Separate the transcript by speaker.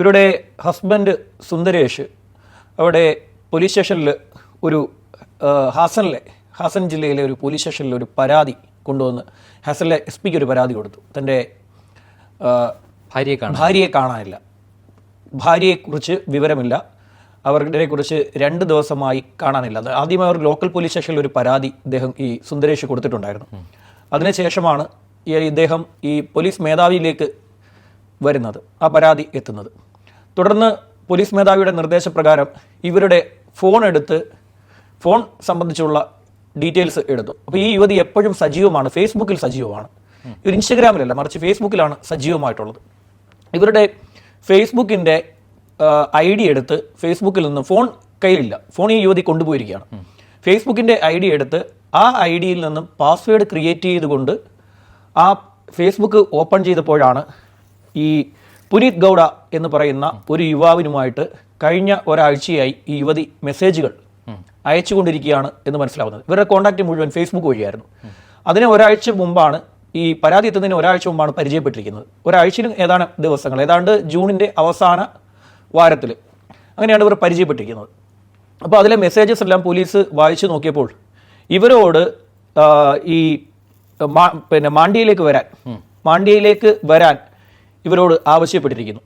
Speaker 1: ഇവരുടെ ഹസ്ബൻഡ് സുന്ദരേഷ് അവിടെ പോലീസ് സ്റ്റേഷനിൽ ഒരു ഹാസനിലെ ഹാസൻ ജില്ലയിലെ ഒരു പോലീസ് സ്റ്റേഷനിൽ ഒരു പരാതി കൊണ്ടുവന്ന് ഹാസനിലെ എസ് പിക്ക് ഒരു പരാതി കൊടുത്തു. തന്റെ
Speaker 2: ഭാര്യയെ കാണാൻ.
Speaker 1: ഭാര്യയെ കാണാനില്ല. ഭാര്യയെക്കുറിച്ച് വിവരമില്ല. അവരുടെ കുറിച്ച് രണ്ട് ദിവസമായി കാണാനില്ല. അത് ആദ്യമേ അവർ ലോക്കൽ പോലീസ് സ്റ്റേഷനിൽ ഒരു പരാതി ഇദ്ദേഹം ഈ സുന്ദരേഷ് കൊടുത്തിട്ടുണ്ടായിരുന്നു. അതിനുശേഷമാണ് ഈ ഇദ്ദേഹം ഈ പോലീസ് മേധാവിയിലേക്ക് വരുന്നത് ആ പരാതി എത്തുന്നത്. തുടർന്ന് പോലീസ് മേധാവിയുടെ നിർദ്ദേശപ്രകാരം ഇവരുടെ ഫോൺ എടുത്ത് ഫോൺ സംബന്ധിച്ചുള്ള ഡീറ്റെയിൽസ് എടുത്തു. അപ്പോൾ ഈ യുവതി എപ്പോഴും സജീവമാണ് ഫേസ്ബുക്കിൽ സജീവമാണ്. ഇവർ ഇൻസ്റ്റഗ്രാമിലല്ല മറിച്ച് ഫേസ്ബുക്കിലാണ് സജീവമായിട്ടുള്ളത്. ഇവരുടെ ഫേസ്ബുക്കിന്റെ ഐ ഡി എടുത്ത് ഫേസ്ബുക്കിൽ നിന്ന് ഫോൺ കയ്യിലില്ല. ഫോൺ ഈ യുവതി കൊണ്ടുപോയിരിക്കുകയാണ്. ഫേസ്ബുക്കിന്റെ ഐ ഡി എടുത്ത് ആ ഐ ഡിയിൽ നിന്നും പാസ്വേഡ് ക്രിയേറ്റ് ചെയ്തുകൊണ്ട് ആ ഫേസ്ബുക്ക് ഓപ്പൺ ചെയ്തപ്പോഴാണ് ഈ പുനീത് ഗൗഡ എന്ന് പറയുന്ന ഒരു യുവാവിനുമായിട്ട് കഴിഞ്ഞ ഒരാഴ്ചയായി ഈ യുവതി മെസ്സേജുകൾ അയച്ചുകൊണ്ടിരിക്കുകയാണ് എന്ന് മനസ്സിലാവുന്നത്. ഇവരുടെ കോൺടാക്റ്റ് മുഴുവൻ ഫേസ്ബുക്ക് വഴിയായിരുന്നു. അതിന് ഒരാഴ്ച മുമ്പാണ് ഈ പരാതി എത്തുന്നതിന് ഒരാഴ്ച മുമ്പാണ് പരിചയപ്പെട്ടിരിക്കുന്നത്. ഒരാഴ്ചയിലും ഏതാണ് ദിവസങ്ങൾ? ഏതാണ്ട് ജൂണിന്റെ അവസാന വാരത്തിൽ അങ്ങനെയാണ് ഇവർ പരിചയപ്പെട്ടിരിക്കുന്നത്. അപ്പോൾ അതിലെ മെസ്സേജസ് എല്ലാം പോലീസ് വായിച്ചു നോക്കിയപ്പോൾ ഇവരോട് ഈ പിന്നെ മാണ്ഡ്യയിലേക്ക് വരാൻ മാണ്ഡ്യയിലേക്ക് വരാൻ ഇവരോട് ആവശ്യപ്പെട്ടിരിക്കുന്നു